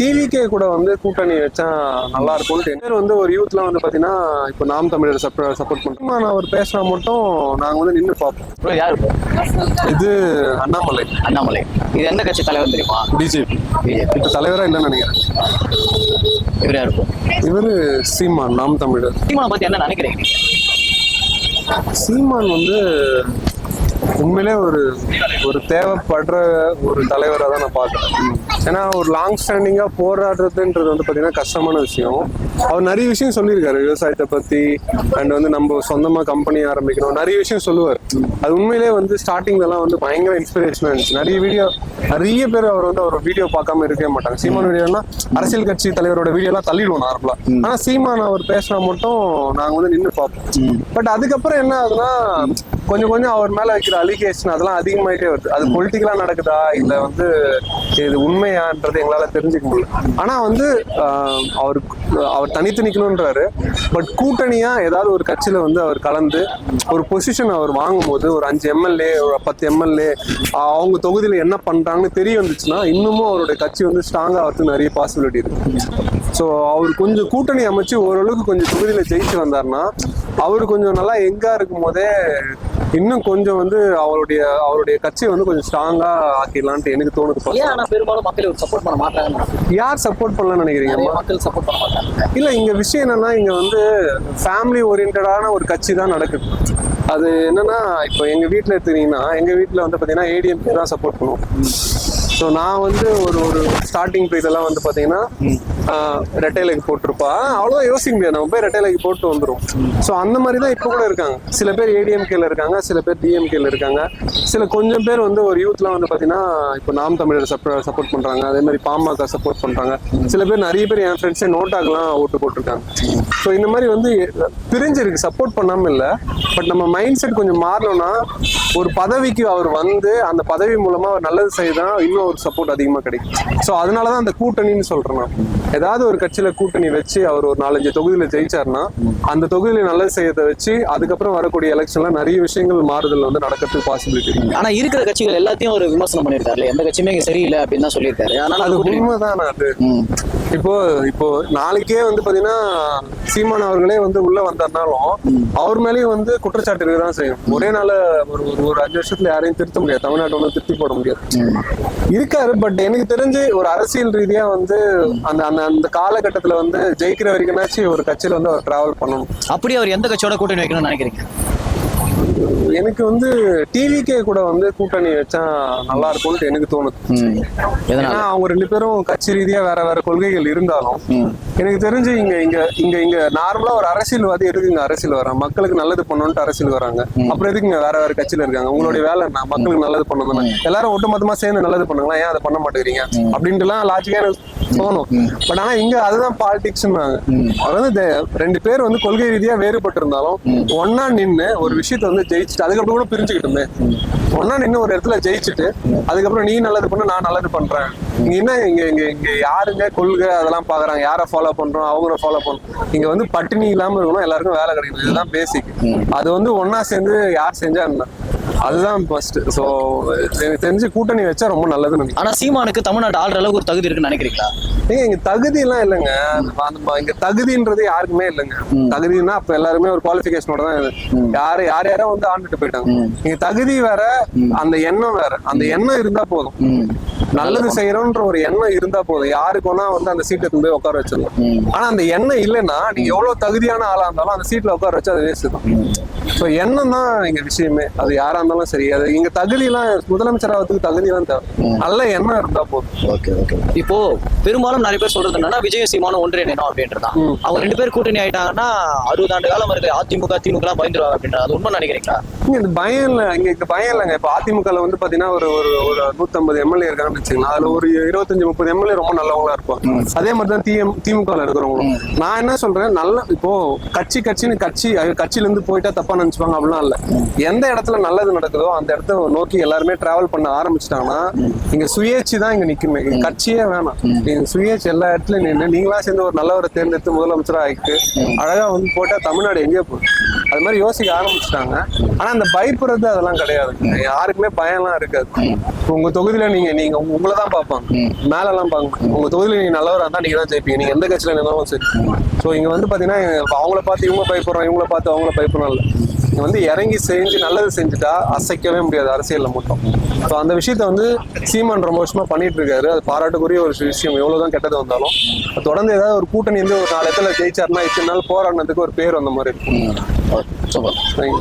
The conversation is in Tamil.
டிவிக்கே கூட வந்து கூட்டணி வச்சா நல்லா இருக்கும்னு பேர் வந்து ஒரு யூத்ல வந்து பாத்தீங்கன்னா இப்போ நாம் தமிழர் சப்போர்ட் பண்றோம். நான் அவர் பேசினா மட்டும் நாங்க வந்து நின்று பார்ப்போம். யாரு? இது அண்ணாமலை. அண்ணாமலை. இது எந்த கட்சி தலைவர் தெரியுமா? பிஜேபி இப்போ தலைவரா இல்லைன்னு நினைக்கிறேன். இவர் bro? இவரு சீமான் நாம் தமிழர். சீமானை பத்தி என்ன நினைக்கிறீங்க? சீமான் வந்து உண்மையிலே ஒரு ஒரு தேவைப்படுற ஒரு தலைவராக தான் நான் பார்க்குறேன். ஏன்னா ஒரு லாங் ஸ்டாண்டிங்காக போராடுறதுன்றது வந்து பார்த்தீங்கன்னா கஷ்டமான விஷயம். அவர் நிறைய விஷயம் சொல்லியிருக்காரு. விவசாயத்தை பற்றி அண்ட் வந்து நம்ம சொந்தமாக கம்பெனி ஆரம்பிக்கணும். நிறைய விஷயம் சொல்லுவார். அது உண்மையிலே வந்து ஸ்டார்டிங்லலாம் வந்து பயங்கர இன்ஸ்பிரேஷனாக இருந்துச்சு. நிறைய வீடியோ நிறைய பேர் அவர் வந்து அவர் வீடியோ பார்க்காம இருக்கவே மாட்டாங்க. சீமான் வீடியோனா அரசியல் கட்சி தலைவரோட வீடியோலாம் தள்ளிடுவோம் நார்மலாக ஆனால் சீமான் அவர் பேசினா மட்டும் நாங்கள் வந்து நின்று பார்ப்போம். பட் அதுக்கப்புறம் என்ன ஆகுதுன்னா கொஞ்சம் கொஞ்சம் அவர் மேல வைக்கிற அலிகேஷன் அதெல்லாம் அதிகமாயிட்டே வருது. அது பொலிட்டிக்கலா நடக்குதா? இல்ல வந்து இது உண்மையான்றது எங்களால தெரிஞ்சுக்க முடியல. ஆனா வந்து அவர் அவர் தனித்து நிக்கணும்ன்றாரு. பட் கூட்டணியா ஏதாவது ஒரு கட்சியில வந்து அவர் கலந்து ஒரு பொசிஷன் அவர் வாங்கும்போது ஒரு அஞ்சு எம்எல்ஏ ஒரு பத்து எம்எல்ஏ அவங்க தொகுதியில என்ன பண்றாங்கன்னு தெரிய வந்துச்சுன்னா இன்னமும் அவருடைய கட்சி வந்து ஸ்ட்ராங்கா ஆகிறதுக்கு நிறைய பாசிபிலிட்டி இருக்கு. ஸோ அவர் கொஞ்சம் கூட்டணி அமைச்சு ஓரளவுக்கு கொஞ்சம் தொகுதியில ஜெயிச்சு வந்தாருன்னா அவர் கொஞ்சம் நல்லா எங்கா இருக்கும் போதே இன்னும் கொஞ்சம் வந்து அவருடைய அவருடைய கட்சியை வந்து கொஞ்சம் ஸ்ட்ராங்கா ஆக்கிடலான்ட்டு எனக்கு தோணுது ஆனா பெரும்பாலும் மக்கள் சப்போர்ட் பண்ண மாட்டாங்க யார் சப்போர்ட் பண்ணலாம்னு நினைக்கிறீங்க மக்கள் சப்போர்ட் பண்ண மாட்டாங்க. இல்ல இங்க விஷயம் என்னன்னா இங்க வந்து ஃபேமிலி ஓரியன்டான ஒரு கட்சி தான் நடக்குது. அது என்னன்னா இப்போ எங்க வீட்ல எடுத்துக்கிட்டீங்கன்னா எங்க வீட்ல வந்து பாத்தீங்கன்னா ஏடிஎம்கே தான் சப்போர்ட் பண்ணுவோம். ஸோ நான் வந்து ஒரு ஒரு ஸ்டார்டிங் ப்ரைஸ் வந்து பாத்தீங்கன்னா ரெட்டைலைக்கு போட்டிருப்பா. அவ்வளோ யோசிக்க முடியாது. நம்ம போய் ரெட்டைலைக்கு போட்டு வந்துரும். ஸோ அந்த மாதிரி தான் இப்போ கூட இருக்காங்க. சில பேர் ஏடிஎம்கேல இருக்காங்க சில பேர் டிஎம்கேல இருக்காங்க. சில கொஞ்சம் பேர் வந்து ஒரு யூத்லாம் வந்து பார்த்தீங்கன்னா இப்போ நாம் தமிழர் சப்போர்ட் பண்ணுறாங்க அதே மாதிரி பாமக சப்போர்ட் பண்ணுறாங்க சில பேர் நிறைய பேர் என் ஃப்ரெண்ட்ஸே நோட்டாக்கெலாம் ஓட்டு போட்டிருக்காங்க. ஸோ இந்த மாதிரி வந்து பிரிஞ்சிருக்கு. சப்போர்ட் பண்ணாமல் இல்லை. பட் நம்ம மைண்ட் செட் கொஞ்சம் மாறணும்னா ஒரு பதவிக்கு அவர் வந்து அந்த பதவி மூலமாக அவர் நல்லது செய்தால் இன்னும் ஒரு சப்போர்ட் அதிகமாக கிடைக்கும். ஸோ அதனால தான் அந்த கூட்டணின்னு சொல்கிறேன் நான். ஏதாவது ஒரு கட்சியில கூட்டணி வச்சு அவர் ஒரு நாலஞ்சு தொகுதியில ஜெயிச்சாருன்னா அந்த தொகுதியில நல்லது செய்யறதை வச்சு அதுக்கப்புறம் வரக்கூடிய எலெக்ஷன்ல நிறைய விஷயங்கள் மாறுதல் வந்து நடக்கிறதுக்கு பாசிபிலிட்டி இருக்கு. ஆனா இருக்கிற கட்சிகள் எல்லாத்தையும் ஒரு விமர்சனம் பண்ணிருக்காரு எந்த கட்சியுமே சரியில்லை அப்படின்னு தான் சொல்லியிருக்காரு. அதனால அது உண்மைதான் அது. இப்போ இப்போ நாளைக்கே வந்து பாத்தீங்கன்னா சீமான் அவர்களே வந்து உள்ள வந்தாருனாலும் அவர் மேலேயும் வந்து குற்றச்சாட்டு இருக்கதான் செய்யும். ஒரே நாள ஒரு ஒரு ஒரு அஞ்சு வருஷத்துல யாரையும் திருத்த முடியாது. தமிழ்நாட்டை வந்து திருத்தி போட முடியாது. இருக்காரு பட் எனக்கு தெரிஞ்சு ஒரு அரசியல் ரீதியா வந்து அந்த அந்த அந்த காலகட்டத்துல வந்து ஜெயிக்கிற வரைக்கும்னாச்சும் ஒரு கட்சியில வந்து அவர் டிராவல் பண்ணணும். அப்படி அவர் எந்த கட்சியோட கூட்டணி வைக்கணும்னு நினைக்கிறீங்க? எனக்கு வந்து டிவிக்கே கூட வந்து கூட்டணி வச்சா நல்லா இருக்கும்னு எனக்கு தோணுது. ஏன்னா அவங்க ரெண்டு பேரும் கட்சி ரீதியா வேற வேற கொள்கைகள் இருந்தாலும். எனக்கு தெரிஞ்சு இங்க இங்க இங்க இங்க நார்மலா ஒரு அரசியல்வாதி எதுக்கு இங்க அரசியல் வராங்க மக்களுக்கு நல்லது பண்ணணும்ட்டு அரசியல் வராங்க அப்புறம் எதுக்கு இங்க வேற வேற கட்சியில இருக்காங்க? உங்களுடைய வேலை என்ன? மக்களுக்கு நல்லது பண்ணணும் எல்லாரும் ஒட்டுமொத்தமா சேர்ந்து நல்லது பண்ணுங்களா? ஏன் அதை பண்ண மாட்டேங்கிறீங்க? அப்படின்ட்டுலாம் லாஜிக்கா எனக்கு தோணும். பட் ஆனா இங்க அதுதான் பாலிடிக்ஸ் அவர் வந்து ரெண்டு பேர் வந்து கொள்கை ரீதியா வேறுபட்டு இருந்தாலும் ஒன்னா நின்னு ஒரு விஷயத்த வந்து ஜெயிச்சுட்டு அதுக்கப்புறம் கூட பிரிஞ்சுக்கிட்டுமே. ஒன்னா நின்னு ஒரு இடத்துல ஜெயிச்சுட்டு அதுக்கப்புறம் நீ நல்லது பண்ண நான் நல்லது பண்றேன். இங்க என்ன இங்க இங்க இங்க யாருங்க கொள்கை அதெல்லாம் பாக்குறாங்க? யாரை ஃபாலோ பண்றோம்? அவங்கள ஃபாலோ பண்றோம் இங்க வந்து பட்டினி இல்லாம இருக்கணும் எல்லாருக்கும் வேலை கிடைக்கணும். இதுதான் பேசிக் அது வந்து ஒன்னா சேர்ந்து யார் செஞ்சா என்ன? அதுதான் ஃபர்ஸ்ட் ஸோ எனக்கு தெரிஞ்சு கூட்டணி வச்சா ரொம்ப நல்லதுன்னு நினைக்கிறேன். ஆனா சீமானுக்கு தமிழ்நாட்டு ஆள்ற அளவுக்கு ஒரு தகுதி இருக்குன்னு நினைக்கிறீங்களா? ஏங்க இங்க தகுதி எல்லாம் இல்லைங்க இங்க தகுதின்றது யாருக்குமே இல்லைங்க. தகுதினா அப்ப எல்லாருமே ஒரு குவாலிபிகேஷனோட தான். யாரு யார் யாரோ வந்து ஆண்டுட்டு போயிட்டாங்க. இங்க தகுதி வேற அந்த எண்ணம் வேற. அந்த எண்ணம் இருந்தா போதும். நல்லது செய்யறோன்ற ஒரு எண்ணம் இருந்தா போதும். யாருக்கு வேணா வந்து அந்த சீட்டை போய் உட்கார வச்சிடலாம். ஆனா அந்த எண்ணம் இல்லைன்னா நீங்க எவ்வளவு தகுதியான ஆளா இருந்தாலும் அந்த சீட்ல உட்கார வச்சு அது வேஸ்ட் தான். ஸோ எண்ணம் தான் இங்க விஷயமே. அது யாரா இருந்தாலும் சரி அது இங்க தகுதி எல்லாம் முதலமைச்சர் ஆகிறதுக்கு தகுதி எல்லாம் தேவை நல்ல எண்ணம் இருந்தா போதும். Okay okay. இப்போ பெரும்பாலும் நிறைய பேர் சொல்றது என்னன்னா விஜய் சீமானும் ஒன்றிணைணும் அப்படின்றதான் அவங்க ரெண்டு பேர் கூட்டணி ஆயிட்டாங்கன்னா அறுபது ஆண்டு காலம் இருக்கு அதிமுக திமுக எல்லாம் பயந்துருவாங்க அப்படின்றது அது உண்மை நினைக்கிறீங்களா? இங்க இந்த பயம் இல்ல இங்க இந்த பயம் இல்லைங்க. இப்ப அதிமுகல வந்து பாத்தீங்கன்னா ஒரு ஒரு ஒரு நூத்தம்பது எம்எல்ஏ இருக்காங்கன்னு வச்சுக்கலாம் அதுல ஒரு இருபத்தஞ்சு முப்பது எம்எல்ஏ ரொம்ப நல்லவங்களா இருப்பாங்க. அதே மாதிரி தான் டிஎம் திமுகல இருக்கிறவங்களும். நான் என்ன சொல்றேன் நல்ல இப்போ கட்சி கட்சின்னு கட்சி கட்சியில இருந்து போயிட்டா தப்பா நினைச்சுப்பாங்க அப்படிலாம் இல்ல. எந்த இடத்துல நல்லது நடக்குதோ அந்த இடத்த நோக்கி எல்லாருமே டிராவல் பண்ண ஆரம்பிச்சிட்டாங்கன்னா இங்க சுயேட்சி தான் இங்க நிக்குமே. கட்சியே வேணாம். நீங்க சுயேட்சி எல்லா இடத்துலயும் நின்று நீங்களா சேர்ந்து ஒரு நல்லவரை தேர்ந்தெடுத்து முதலமைச்சரா ஆகிட்டு அழகா வந்து போட்டா தமிழ்நாடு எங்கேயோ போகுது. அது மாதிரி யோசிக்க ஆரம்பிச்சிட்டாங்க. ஆனா அந்த பயப்படுறது அதெல்லாம் கிடையாது. யாருக்குமே பயம்லாம் இருக்காது. உங்க தொகுதியில நீங்க நீங்க உங்களை தான் பார்ப்பாங்க. மேலெல்லாம் பார்ப்பாங்க உங்க தொகுதியில நீங்க நல்லவரா இருந்தா நீங்க தான் ஜெயிப்பீங்க. நீங்க எந்த கட்சியில இருந்தாலும் சரி. ஸோ இங்க வந்து பாத்தீங்கன்னா அவங்கள பார்த்து இவங்க பயப்படுறோம் இவங்கள பார்த்து அவங்கள இங்க வந்து இறங்கி செஞ்சு நல்லது செஞ்சுட்டா அசைக்கவே முடியாது அரசியல்ல மட்டும். ஸோ அந்த விஷயத்த வந்து சீமான் ரொம்ப வருஷமா பண்ணிட்டு இருக்காரு. அது பாராட்டுக்குரிய ஒரு விஷயம். எவ்வளவுதான் கெட்டது வந்தாலும். தொடர்ந்து ஏதாவது ஒரு கூட்டணி வந்து ஒரு நாலு இடத்துல ஜெயிச்சாருன்னா இத்தனை நாள் போராடினதுக்கு ஒரு பேர் வந்த மாதிரி இருக்கும் you.